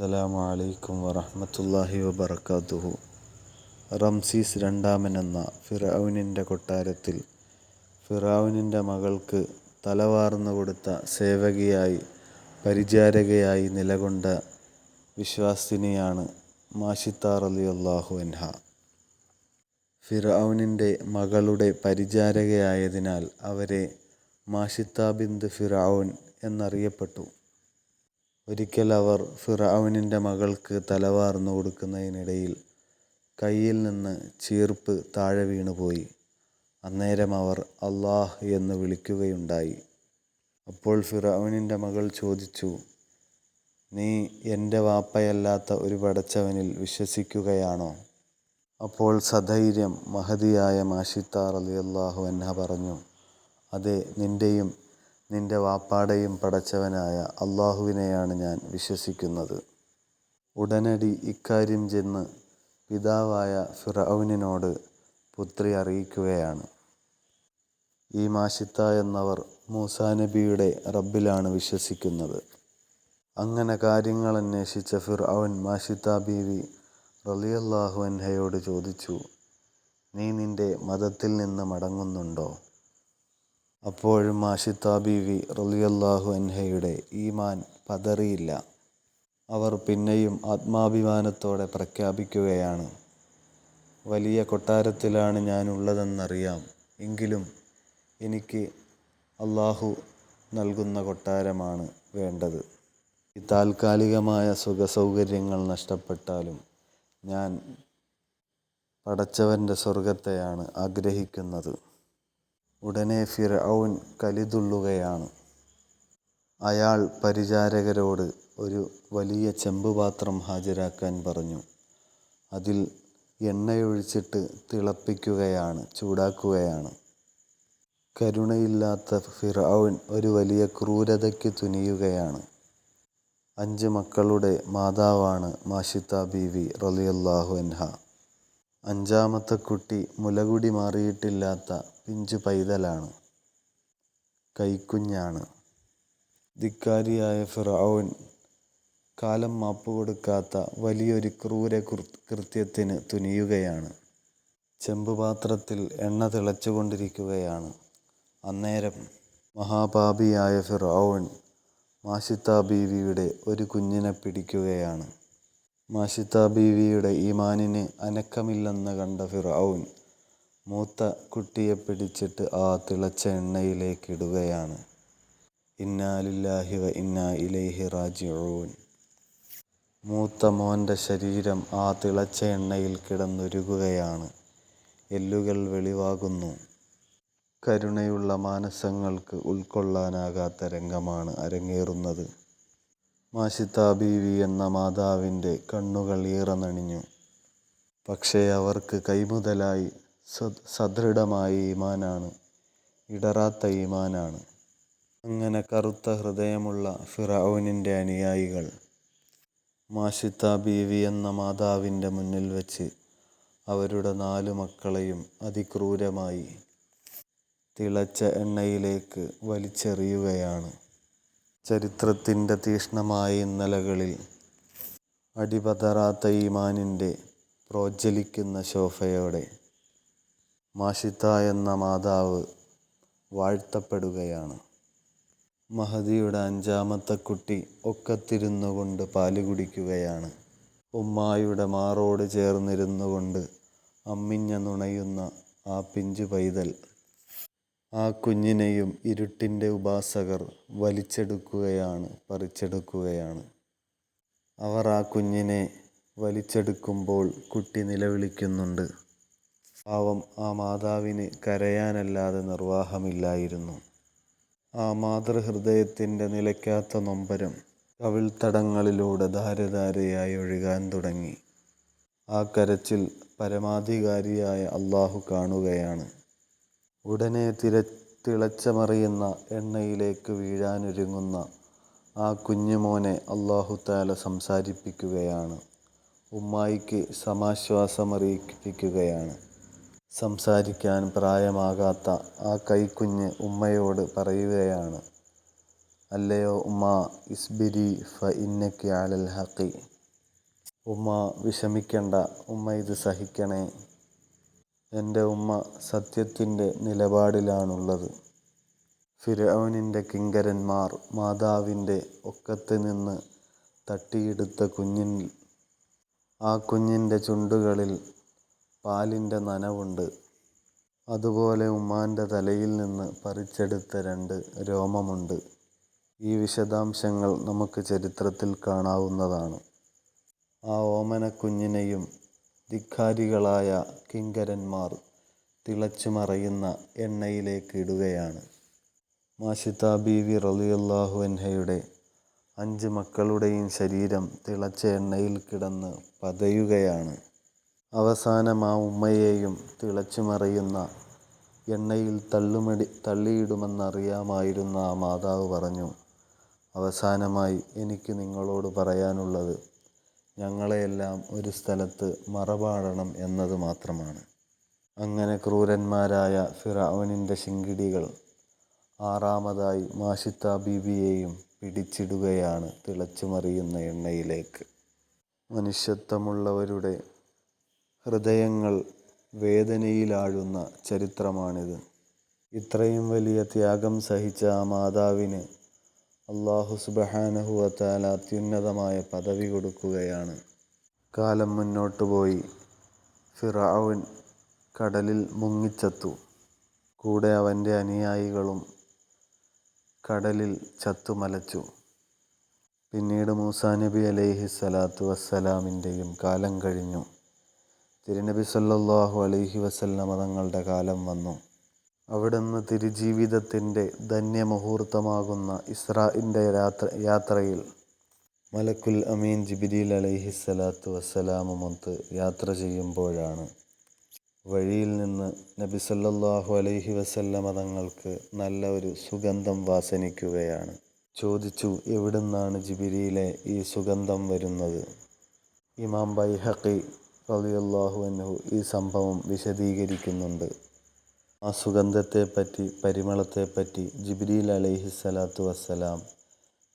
അസ്സലാമു അലൈക്കും വറഹ്മത്തുള്ളാഹി വബറകാതുഹു. റംസീസ് രണ്ടാമൻ എന്ന ഫിർഔനിന്റെ കൊട്ടാരത്തിൽ ഫിറൌനിന്റെ മകൾക്ക് തലവാർന്നു കൊടുത്ത സേവകയായി പരിചാരകയായി നിലകൊണ്ട വിശ്വാസിനിയാണ് മാഷിത്ത അള്ളാഹു അൻഹ. ഫിറൌനിന്റെ മകളുടെ പരിചാരകയായതിനാൽ അവരെ മാഷിത്താ ബിന്ത് ഫിർഔൻ എന്നറിയപ്പെട്ടു. ഒരിക്കൽ അവർ ഫിർഔനിന്റെ മകൾക്ക് തലവാർന്നു കൊടുക്കുന്നതിനിടയിൽ കയ്യിൽ നിന്ന് ചീർപ്പ് താഴെ വീണുപോയി. അന്നേരം അവർ അള്ളാഹ് എന്ന് വിളിക്കുകയുണ്ടായി. അപ്പോൾ ഫിറാവിനിന്റെ മകൾ ചോദിച്ചു നീ എന്റെ വാപ്പയല്ലാത്ത ഒരു പടച്ചവനിൽ വിശ്വസിക്കുകയാണോ? അപ്പോൾ സധൈര്യം മഹതിയായ മാഷിത്താർ അലി അള്ളാഹു എന്ന പറഞ്ഞു അതെ നിന്റെയും നിന്റെ വാപ്പാടെയും പടച്ചവനായ അള്ളാഹുവിനെയാണ് ഞാൻ വിശ്വസിക്കുന്നത്. ഉടനടി ഇക്കാര്യം ചെന്ന് പിതാവായ ഫിറൌനിനോട് പുത്രി അറിയിക്കുകയാണ്. ഈ മാഷിത്ത എന്നവർ മൂസാ നബിയുടെ റബ്ബിലാണ് വിശ്വസിക്കുന്നത്. അങ്ങനെ കാര്യങ്ങൾ അന്വേഷിച്ച ഫിർഔൻ മാഷിത്ത ബീവി റളിയല്ലാഹു അൻഹയോട് ചോദിച്ചു നീ നിന്റെ മതത്തിൽ നിന്ന് മടങ്ങുന്നുണ്ടോ? അപ്പോഴും മാഷിത്ത ബീവി റളിയല്ലാഹു അൻഹയുടെ ഈമാൻ പതറിയില്ല. അവർ പിന്നെയും ആത്മാഭിമാനത്തോടെ പ്രഖ്യാപിക്കുകയാണ്. വലിയ കൊട്ടാരത്തിലാണ് ഞാനുള്ളതെന്നറിയാം. എങ്കിലും എനിക്ക് അള്ളാഹു നൽകുന്ന കൊട്ടാരമാണ് വേണ്ടത്. ഈ താൽക്കാലികമായ സുഖസൗകര്യങ്ങൾ നഷ്ടപ്പെട്ടാലും ഞാൻ പടച്ചവന്റെ സ്വർഗത്തെയാണ് ആഗ്രഹിക്കുന്നത്. ഉടനെ ഫിർഔൻ കലിതുള്ളുകയാണ്. അയാൾ പരിചാരകരോട് ഒരു വലിയ ചെമ്പുപാത്രം ഹാജരാക്കാൻ പറഞ്ഞു. അതിൽ എണ്ണയൊഴിച്ചിട്ട് തിളപ്പിക്കുകയാണ് ചൂടാക്കുകയാണ്. കരുണയില്ലാത്ത ഫിർഔൻ ഒരു വലിയ ക്രൂരതയ്ക്ക് തുനിയുകയാണ്. അഞ്ച് മക്കളുടെ മാതാവാണ് മാഷിത്ത ബീവി റലിയല്ലാഹു അൻഹ. അഞ്ചാമത്തെ കുട്ടി മുലകുടി മാറിയിട്ടില്ലാത്ത പിഞ്ചു പൈതലാണ്. കൈക്കുഞ്ഞാണ്. ധിക്കാരിയായ ഫിർഔൻ കാലം മാപ്പ് കൊടുക്കാത്ത വലിയൊരു ക്രൂര കൃത്യത്തിന് തുനിയുകയാണ്. ചെമ്പുപാത്രത്തിൽ എണ്ണ തിളച്ചുകൊണ്ടിരിക്കുകയാണ്. അന്നേരം മഹാപാപിയായ ഫിർഔൻ മാഷിത്ത ബീവിയുടെ ഒരു കുഞ്ഞിനെ പിടിക്കുകയാണ്. മാഷിത്ത ബീവിയുടെ ഈമാനിന് അനക്കമില്ലെന്ന് കണ്ട ഫിർഔൻ മൂത്ത കുട്ടിയെ പിടിച്ചിട്ട് ആ തിളച്ച എണ്ണയിലേക്ക് ഇടുകയാണ് ഇന്നാലില്ലാഹി വ ഇന്നാ ഇലൈഹി റാജിഊൻ. മൂത്ത മോന്റെ ശരീരം ആ തിളച്ച എണ്ണയിൽ കിടന്നൊരുകുകയാണ്. എല്ലുകൾ വെളിവാകുന്നു. കരുണയുള്ള മാനസങ്ങൾക്ക് ഉൾക്കൊള്ളാനാകാത്ത രംഗമാണ് അരങ്ങേറുന്നത്. മാഷിത്ത ബീവി എന്ന മാതാവിന്റെ കണ്ണുകൾ ഈറനണിഞ്ഞു പക്ഷേ അവർക്ക് കൈമുതലായി സദൃഢമായ ഈമാനാണ്. ഇടറാത്ത ഈമാനാണ്. അങ്ങനെ കറുത്ത ഹൃദയമുള്ള ഫിറൌനിന്റെ അനുയായികൾ മാഷിത്ത ബീവി എന്ന മാതാവിന്റെ മുന്നിൽ വച്ച് അവരുടെ നാലു മക്കളെയും അതിക്രൂരമായി തിളച്ച എണ്ണയിലേക്ക് വലിച്ചെറിയുകയാണ്. ചരിത്രത്തിന്റെ തീഷ്ണമായ ഇന്നലകളിൽ അടിപതറാത്ത ഈമാനിന്റെ പ്രോജ്വലിക്കുന്ന ശോഭയോടെ മാഷിത്ത എന്ന മാതാവ് വാഴ്ത്തപ്പെടുകയാണ്. മഹദിയുടെ അഞ്ചാമത്തെ കുട്ടി ഒക്കത്തിരുന്നു കൊണ്ട് പാൽ കുടിക്കുകയാണ്. ഉമ്മായുടെ മാറോട് ചേർന്നിരുന്നു കൊണ്ട് അമ്മിഞ്ഞ നുണയുന്ന ആ പിഞ്ചു പൈതൽ ആ കുഞ്ഞിനെയും ഇരുട്ടിന്റെ ഉപാസകർ വലിച്ചെടുക്കുകയാണ് പറിച്ചെടുക്കുകയാണ്. അവർ ആ കുഞ്ഞിനെ വലിച്ചെടുക്കുമ്പോൾ കുട്ടി നിലവിളിക്കുന്നുണ്ട്. പാവം ആ മാതാവിന് കരയാനല്ലാതെ നിർവാഹമില്ലായിരുന്നു. ആ മാതൃഹൃദയത്തിന്റെ നിലയ്ക്കാത്ത നൊമ്പരം കവിൾത്തടങ്ങളിലൂടെ ധാരധാരയായി ഒഴുകാൻ തുടങ്ങി. ആ കരച്ചിൽ പരമാധികാരിയായ അള്ളാഹു കാണുകയാണ്. ഉടനെ തിര തിളച്ചമറിയുന്ന എണ്ണയിലേക്ക് വീഴാനൊരുങ്ങുന്ന ആ കുഞ്ഞുമോനെ അള്ളാഹു താല സംസാരിപ്പിക്കുകയാണ്. ഉമ്മായിക്ക് സമാശ്വാസമറിയിപ്പിക്കുകയാണ്. സംസാരിക്കാൻ പ്രായമാകാത്ത ആ കൈക്കുഞ്ഞ് ഉമ്മയോട് പറയുകയാണ് അല്ലയോ ഉമ്മ ഇസ്ബിരി ഫ ഇന്നക്കിയാളിൽ അലൽ ഹഖി. ഉമ്മ വിഷമിക്കണ്ട ഉമ്മ ഇത് സഹിക്കണേ. എന്റെ ഉമ്മ സത്യത്തിന്റെ നിലപാടിലാണുള്ളത്. ഫിരവനിന്റെ കിങ്കരന്മാർ മാതാവിന്റെ ഒക്കത്ത് നിന്ന് തട്ടിയെടുത്ത കുഞ്ഞിൻ ആ കുഞ്ഞിന്റെ ചുണ്ടുകളിൽ പാലിന്റെ നനവുണ്ട്. അതുപോലെ ഉമ്മാന്റെ തലയിൽ നിന്ന് പറിച്ചെടുത്ത രണ്ട് രോമമുണ്ട്. ഈ വിശദാംശങ്ങൾ നമുക്ക് ചരിത്രത്തിൽ കാണാവുന്നതാണ്. ആ ഓമനക്കുഞ്ഞിനെയും ധിക്കാരികളായ കിങ്കരന്മാർ തിളച്ചു മറയുന്ന എണ്ണയിലേക്ക് ഇടുകയാണ്. മാഷിത ബീവി റളിയല്ലാഹു അൻഹയുടെ അഞ്ച് മക്കളുടെയും ശരീരം തിളച്ച എണ്ണയിൽ കിടന്ന് പതയുകയാണ്. അവസാനം ആ ഉമ്മയെയും തിളച്ചു മറയുന്ന എണ്ണയിൽ തള്ളുമടി തള്ളിയിടുമെന്നറിയാമായിരുന്ന ആ മാതാവ് പറഞ്ഞു അവസാനമായി എനിക്ക് നിങ്ങളോട് പറയാനുള്ളത് ഞങ്ങളെയെല്ലാം ഒരു സ്ഥലത്ത് മറപാടണം എന്നത് മാത്രമാണ്. അങ്ങനെ ക്രൂരന്മാരായ ഫിറാവനിന്റെ ശിങ്കിടികൾ ആറാമതായി മാഷിത്ത ബീബിയെയും പിടിച്ചിടുകയാണ് തിളച്ചുമറിയുന്ന എണ്ണയിലേക്ക്. മനുഷ്യത്വമുള്ളവരുടെ ഹൃദയങ്ങൾ വേദനയിലാഴുന്ന ചരിത്രമാണിത്. ഇത്രയും വലിയ ത്യാഗം സഹിച്ച ആ മാതാവിന് അള്ളാഹു സുബഹാനഹുവത്താല അത്യുന്നതമായ പദവി കൊടുക്കുകയാണ്. കാലം മുന്നോട്ടു പോയി. ഫിറാവിൻ കടലിൽ മുങ്ങിച്ചത്തു. കൂടെ അവന്റെ അനുയായികളും കടലിൽ ചത്തുമലച്ചു പിന്നീട് മൂസാ നബി അലൈഹി സ്വലാത്തു വസ്സലാമിന്റെയും കാലം കഴിഞ്ഞു. തിരുനബി സല്ലാഹു അലൈഹി വസല്ലമ തങ്ങളുടെ കാലം വന്നു. അവിടുന്ന് തിരുജീവിതത്തിന്റെ ധന്യമുഹൂർത്തമാകുന്ന ഇസ്രാഇന്റെ യാത്ര യാത്രയിൽ മലക്കുൽ അമീൻ ജിബിരിൽ അലൈഹി സ്വലാത്തു വസ്സലാമുമൊത്ത് യാത്ര ചെയ്യുമ്പോഴാണ്. വഴിയിൽ നിന്ന് നബി സല്ലാഹു അലൈഹി വസല്ലമ തങ്ങൾക്ക് നല്ല ഒരു സുഗന്ധം വാസനിക്കുകയാണ്. ചോദിച്ചു എവിടുന്നാണ് ജിബിരിയിലെ ഈ സുഗന്ധം വരുന്നത്? ഇമാം ബൈഹഖി റളിയല്ലാഹു അൻഹു ഈ സംഭവം വിശദീകരിക്കുന്നുണ്ട്. ആ സുഗന്ധത്തെപ്പറ്റി പരിമളത്തെപ്പറ്റി ജിബ്രീൽ അലൈഹി സ്വലാത്തു വസ്സലാം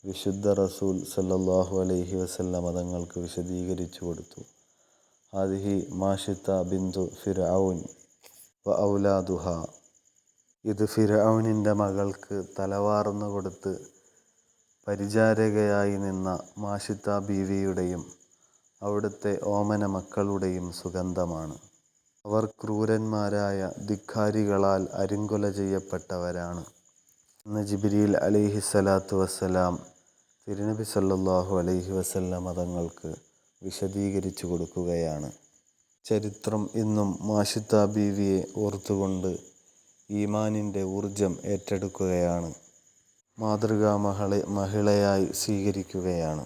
വിശുദ്ധ റസൂൽ സല്ലല്ലാഹു അലൈഹി വസല്ലം തങ്ങൾക്ക് വിശദീകരിച്ചു കൊടുത്തു. ഹാദിഹി മാഷിത്ത ബിന്ദു ഫിർഔൻ വ ഔലാദുഹ. ഇത് ഫിർഔനിന്റെ മകൾക്ക് തലവാർന്നു കൊടുത്ത് പരിചാരകയായി നിന്ന മാഷിത്ത ബീവിയുടെയും അവിടുത്തെ ഓമന മക്കളുടെയും സുഗന്ധമാണ്. അവർ ക്രൂരന്മാരായ ധിക്കാരികളാൽ അരുങ്കൊല ചെയ്യപ്പെട്ടവരാണ്. എന്ന് ജിബിരിയിൽ അലിഹി സ്വലാത്തു വസ്സലാം തിരുനബി സല്ലാഹു അലൈഹി വസല്ലം മതങ്ങൾക്ക് വിശദീകരിച്ചു കൊടുക്കുകയാണ്. ചരിത്രം ഇന്നും മാഷിത്ത ബീവിയെ ഓർത്തുകൊണ്ട് ഈമാനിന്റെ ഊർജം ഏറ്റെടുക്കുകയാണ്. മാതൃകാ മഹളെ മഹിളയായി സ്വീകരിക്കുകയാണ്.